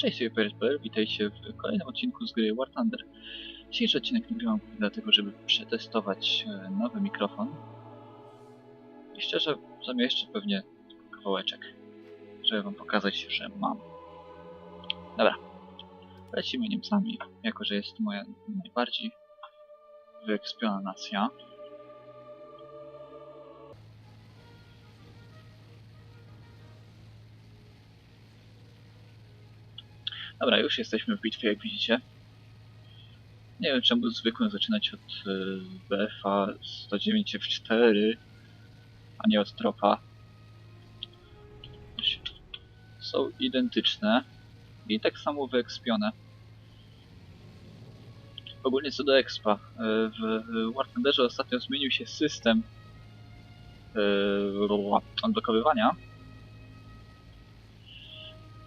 Cześć, PRPL, witajcie w kolejnym odcinku z gry War Thunder. Dzisiejszy odcinek nagrywam dlatego, żeby przetestować e, nowy mikrofon. I szczerze, zamieszczę pewnie kawałeczek, żeby wam pokazać, że mam. Dobra, lecimy Niemcami, jako że jest to moja najbardziej wyekspiona nacja. Dobra, już jesteśmy w bitwie, jak widzicie. Nie wiem czemu zwykłem zaczynać od y, BFA 109 F4, a nie od tropa. Są identyczne i tak samo wyekspione. Ogólnie co do expa, y, w w War Thunderze ostatnio zmienił się system y, odblokowywania.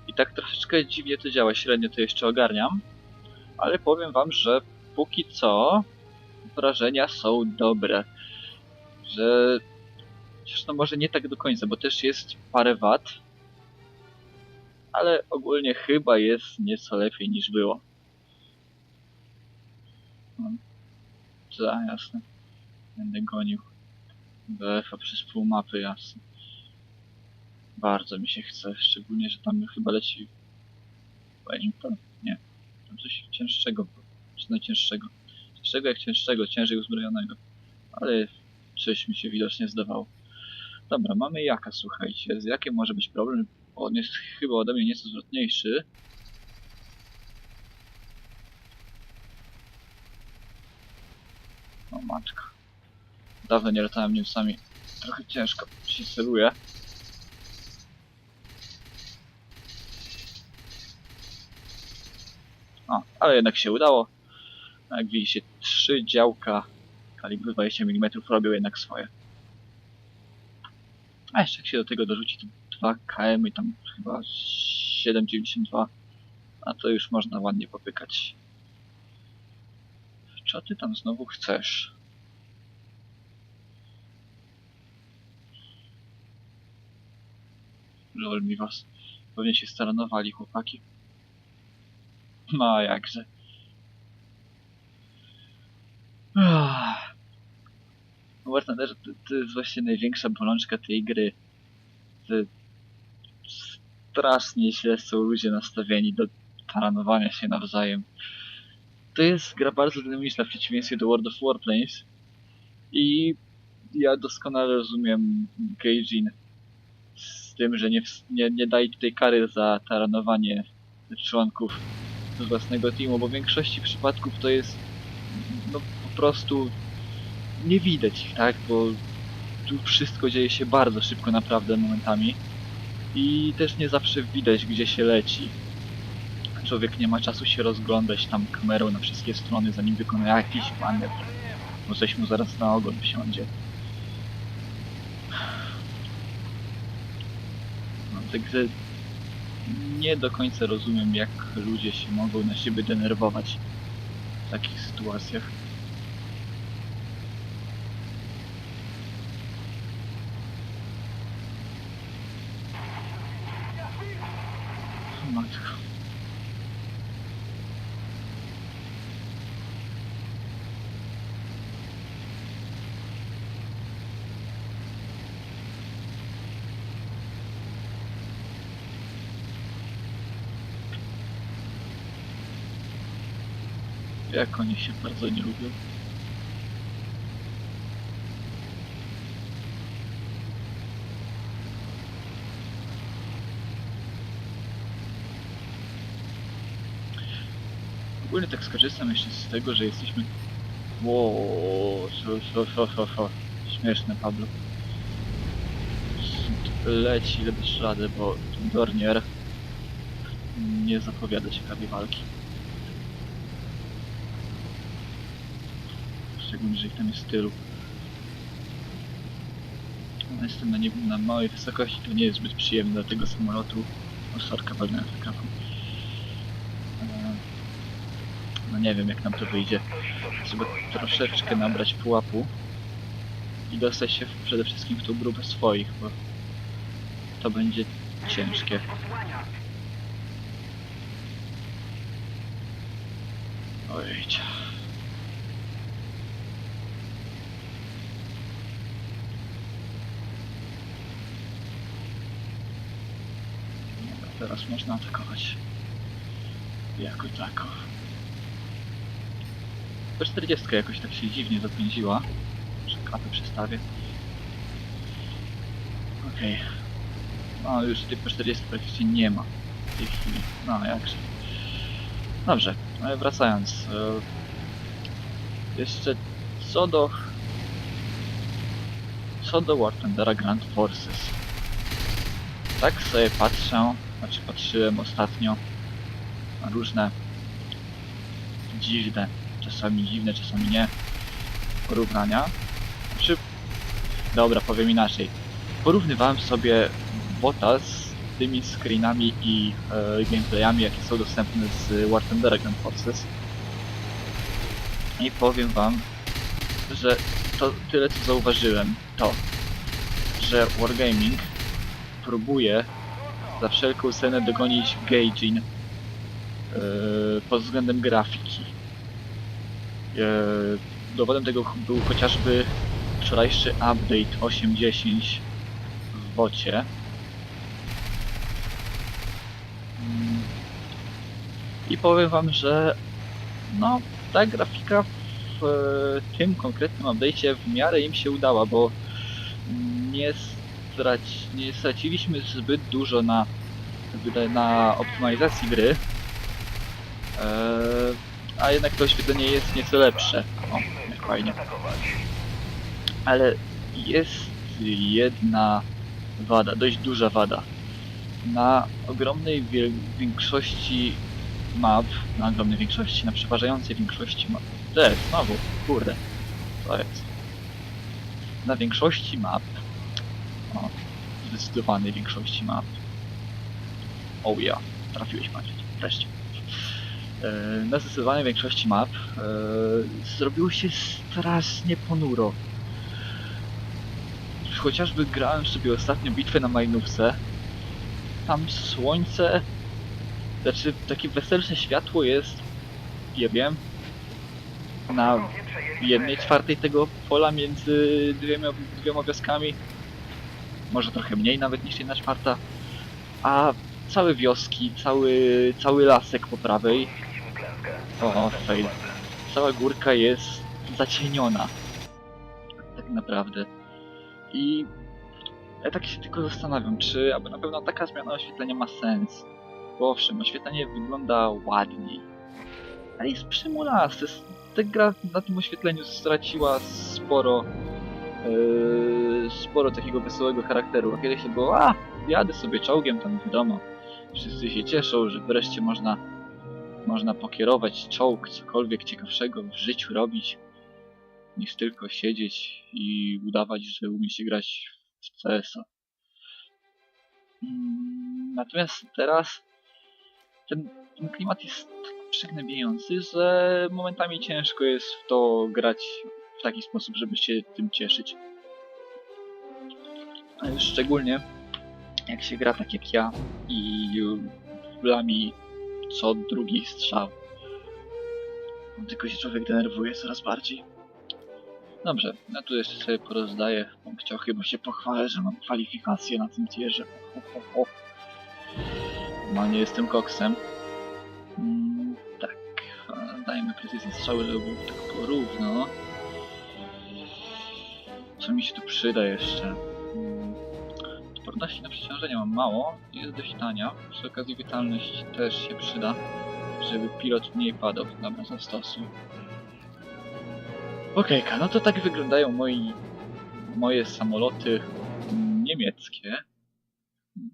I tak troszeczkę dziwnie to działa, średnio to jeszcze ogarniam, ale powiem wam, że póki co wrażenia są dobre. Że chociaż no może nie tak do końca, bo też jest parę wad, ale ogólnie chyba jest nieco lepiej niż było. Za, jasne. Będę gonił BF-a przez pół mapy, jasne. Bardzo mi się chce, szczególnie, że tam chyba leci Wellington? Nie. Tam coś cięższego, było. czy najcięższego. Cięższego jak cięższego, ciężej uzbrojonego. Ale coś mi się widocznie zdawało. Dobra, mamy jaka, słuchajcie. Z jakim może być problem? On jest chyba ode mnie nieco zwrotniejszy. O matka. Dawno nie latałem Niemcami. Trochę ciężko się celuje. O, ale jednak się udało. Jak widzicie, trzy działka kalibru 20 mm robią jednak swoje. A jeszcze jak się do tego dorzuci to 2 km i tam chyba 7,92 a to już można ładnie popykać. Co ty tam znowu chcesz? Żol mi was. Pewnie się staranowali chłopaki. No jakże. War Thunder to, to jest właśnie największa bolączka tej gry. To strasznie źle są ludzie nastawieni do taranowania się nawzajem. To jest gra bardzo dynamiczna w przeciwieństwie do World of Warplanes i ja doskonale rozumiem Gaijin z tym, że nie, nie, nie daje tutaj kary za taranowanie członków z własnego teamu, bo w większości przypadków to jest no po prostu nie widać ich, tak, bo tu wszystko dzieje się bardzo szybko naprawdę momentami i też nie zawsze widać gdzie się leci. Człowiek nie ma czasu się rozglądać tam kamerą na wszystkie strony zanim wykona jakiś manewr, bo coś mu zaraz na ogon wsiądzie. No, także nie do końca rozumiem, jak ludzie się mogą na siebie denerwować w takich sytuacjach. O Matko. Jak oni się bardzo nie lubią. Ogólnie tak skorzystam jeszcze z tego, że jesteśmy... Wow, so, so, so, so. Śmieszne, Pablo. Leci, ile dasz radę, bo Dornier nie zapowiada ciekawej walki. Szczególnie, że ich tam jest tylu. Ale Jestem na, nie, na małej wysokości, to nie jest zbyt przyjemne dla tego samolotu. O, sorka, walnąłem w mikrofon. Eee, No nie wiem, jak nam to wyjdzie. Żeby troszeczkę nabrać pułapu i dostać się przede wszystkim w tą grupę swoich, bo to będzie ciężkie. Ojej. Dobra, teraz można atakować. Jako tako. P40 jakoś tak się dziwnie zapędziła. Muszę klapę przestawię. Okej. No już tej P40 praktycznie nie ma w tej chwili. No jakże. Dobrze, ale wracając. e, Jeszcze co do... Co do War Grand Forces. Tak sobie patrzę, znaczy patrzyłem ostatnio na różne dziwne, czasami dziwne, czasami nie porównania. Znaczy, dobra, powiem inaczej. Porównywałem sobie bota z tymi screenami i e, gameplayami, jakie są dostępne z War Thunder Forces. I powiem wam, że to tyle co zauważyłem, to, że Wargaming próbuje za wszelką cenę dogonić Gaijin yy, pod względem grafiki. Yy, dowodem tego był chociażby wczorajszy update 8.10 w bocie. Mm. I powiem wam, że no, ta grafika w e, tym konkretnym update'cie w miarę im się udała, bo nie, nie straciliśmy zbyt dużo na, na optymalizacji gry, e, a jednak to oświetlenie jest nieco lepsze. O, fajnie. Ale jest jedna wada, dość duża wada. Na ogromnej większości map, na ogromnej większości, na przeważającej większości map. Cześć, znowu, kurde, to jest. Na większości map, o, zdecydowanej większości map. Oh ja, trafiłeś Maciej, wreszcie. E, na zdecydowanej większości map e, zrobiło się strasznie ponuro. Chociażby grałem sobie ostatnio bitwę na Majnówce, tam słońce, znaczy takie weselsze światło jest, nie wiem, na jednej czwartej tego pola między dwiema, dwiema wioskami, może trochę mniej nawet niż jedna czwarta, a całe wioski, cały, cały lasek po prawej, o, fail, cała górka jest zacieniona, tak naprawdę. I ja tak się tylko zastanawiam, czy aby na pewno taka zmiana oświetlenia ma sens. Bo owszem, oświetlenie wygląda ładniej. Ale jest przymulasty. Ta gra na tym oświetleniu straciła sporo yy, sporo takiego wesołego charakteru. A kiedyś to było, a jadę sobie czołgiem, tam wiadomo. Wszyscy się cieszą, że wreszcie można można pokierować czołg, cokolwiek ciekawszego w życiu robić, niż tylko siedzieć i udawać, że umie się grać w CS-a. Mm, Natomiast teraz ten, ten klimat jest tak przygnębiający, że momentami ciężko jest w to grać w taki sposób, żeby się tym cieszyć. Szczególnie jak się gra tak jak ja i lami co drugi strzał. Tylko się człowiek denerwuje coraz bardziej. Dobrze, ja tu jeszcze sobie porozdaję punkciochy, bo się pochwalę, że mam kwalifikacje na tym tierze. Ho, ho, ho. No nie jestem koksem. Mm, tak, dajmy precyzję strzały, żeby było tak porówno. Co mi się tu przyda jeszcze? Odporności na przeciążenie mam mało, jest dość tania. Przy okazji witalność też się przyda, żeby pilot mniej padał. Dobra, zastosuj. Okejka, no to tak wyglądają moi, moje samoloty niemieckie.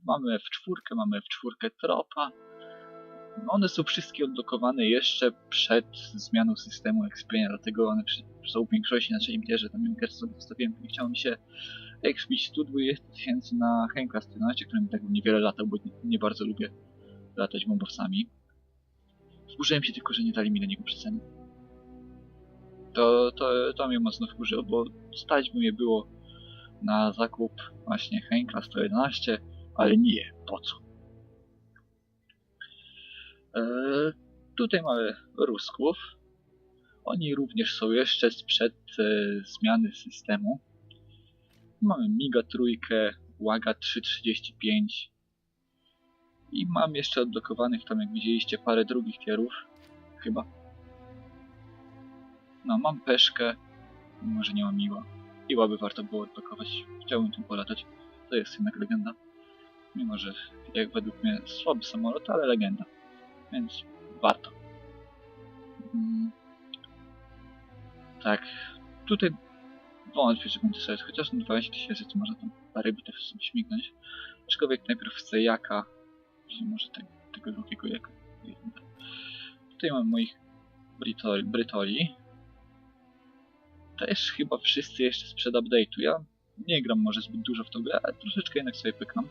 Mamy F4, mamy F4 Tropa. One są wszystkie odblokowane jeszcze przed zmianą systemu expienia, dlatego one są w większości na tierze. Tam Junker sobie zostawiłem, nie chciało mi się expić 120 tysięcy na Henka 14, którym tak niewiele latał, bo nie, nie bardzo lubię latać bombowcami. Wkurzyłem się tylko, że nie dali mi na niego przeceny to, to, to mnie mocno wkurzyło, bo stać by mnie było na zakup właśnie Henkla 111, ale nie, po co? Eee, tutaj mamy Rusków, Oni również są jeszcze sprzed e, zmiany systemu. Mamy Miga trójkę, Łaga 335 i mam jeszcze odblokowanych tam jak widzieliście parę drugich tierów, chyba. No, mam Peszkę, może nie mam Miła. Iła by warto było odblokować, chciałbym tu polatać, to jest jednak legenda. Mimo, że jak według mnie słaby samolot, ale legenda, więc warto. Mm. Tak, tutaj wątpię, że będzie sobie, chociaż na 20 tysięcy to może tam parę sobie śmignąć. Aczkolwiek najpierw chcę jaka, czy może tego, tego drugiego jaka. Tutaj mam moich Britoli, Brytoli. Też chyba wszyscy jeszcze sprzed update'u. Ja nie gram może zbyt dużo w tą grę, ale troszeczkę jednak sobie pykam.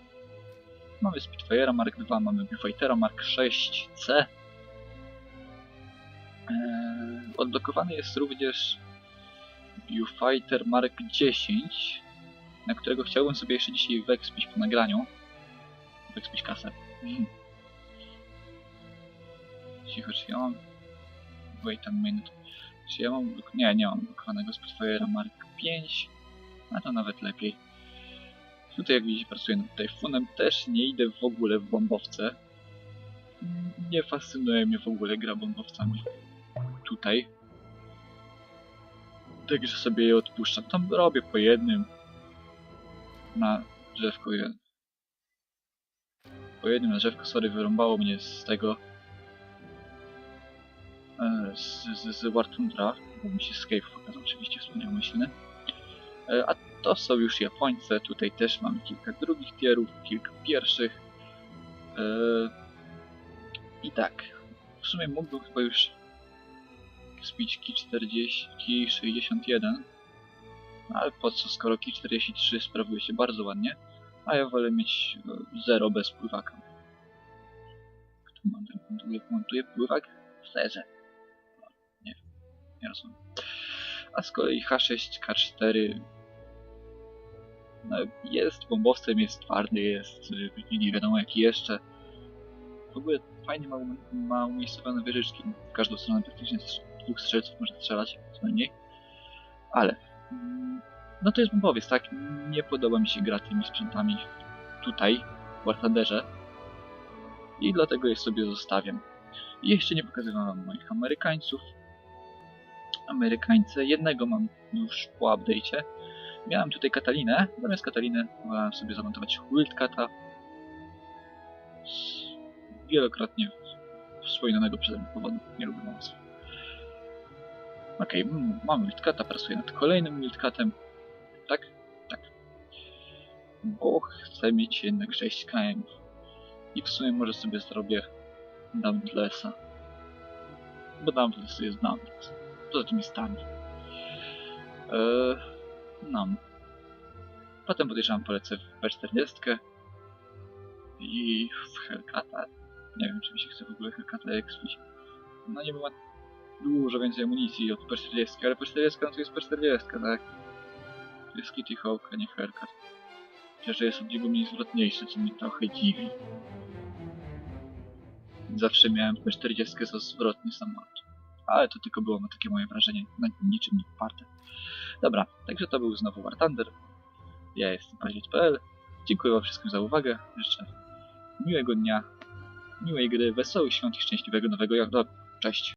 Mamy Spitfire'a Mark II, mamy Viewfightera Mark 6C. Eee, odblokowany jest również Viewfighter Mark 10, na którego chciałbym sobie jeszcze dzisiaj wekspić po nagraniu. Wekspić kasę. Mhm. Cicho, czy ja mam... Wait a minute. Czy ja mam... Nie, nie mam blokowanego Spitfire'a Mark 5. A to nawet lepiej. Tutaj jak widzicie pracuję nad Typhonem. Też nie idę w ogóle w bombowce. Nie fascynuje mnie w ogóle gra bombowcami. Tutaj. Także sobie je odpuszczam. Tam robię po jednym. Na drzewko je. Po jednym na drzewko, sorry, wyrąbało mnie z tego. e, Z, z, z War Tundra, bo mi się Escape pokazał oczywiście wspaniałomyślny. E, A to są już Japońcy, tutaj też mamy kilka drugich tierów, kilka pierwszych. E, I tak, w sumie mógłbym chyba już spić Ki 40, Ki 61. No ale po co, skoro Ki 43 sprawuje się bardzo ładnie, a ja wolę mieć 0 bez pływaka. Kto montuje, montuje pływak? Serze. Nie, nie rozumiem. A z kolei H6, K4 no, jest bombowcem, jest twardy, jest y, nie wiadomo jaki jeszcze. W ogóle fajnie ma, ma umiejscowione wieżyczki. W każdą stronę praktycznie dwóch strzelców może strzelać, co najmniej. Ale, mm, no to jest bombowiec, tak? Nie podoba mi się gra tymi sprzętami tutaj, w War Thunderze. I dlatego je sobie zostawiam. I jeszcze nie pokazywałem moich Amerykańców. Amerykańce, jednego mam już po update'cie. Miałem tutaj Katalinę, zamiast Kataliny wolałem sobie zamontować Wildcata. Wielokrotnie wspominanego przeze mnie powodu, nie lubię monstw. Mm, mam Wildcata, pracuję nad kolejnym Wildcatem. Tak? Tak. Bo chcę mieć jednak 6 KM. I w sumie może sobie zrobię Dauntlessa. Bo Dauntless jest Dauntless. Poza tym jest tani. Eee, no. Potem podejrzewam polecę w P40 i w Hellcata. Nie wiem, czy mi się chce w ogóle Hellcata expić. No nie ma dużo więcej amunicji od P40, ale P40 no to jest P40, tak? To jest Kitty Hawk, a nie Hellcat. Chociaż jest od niego mniej zwrotniejszy, co mnie trochę dziwi. Zawsze miałem P40 za zwrotny samolot. Ale to tylko było takie moje wrażenie, na niczym nie poparte. Dobra, także to był znowu War Thunder. Ja jestem Paździec.pl. Dziękuję wam wszystkim za uwagę. Życzę miłego dnia, miłej gry, wesołych świąt i szczęśliwego nowego roku. Cześć!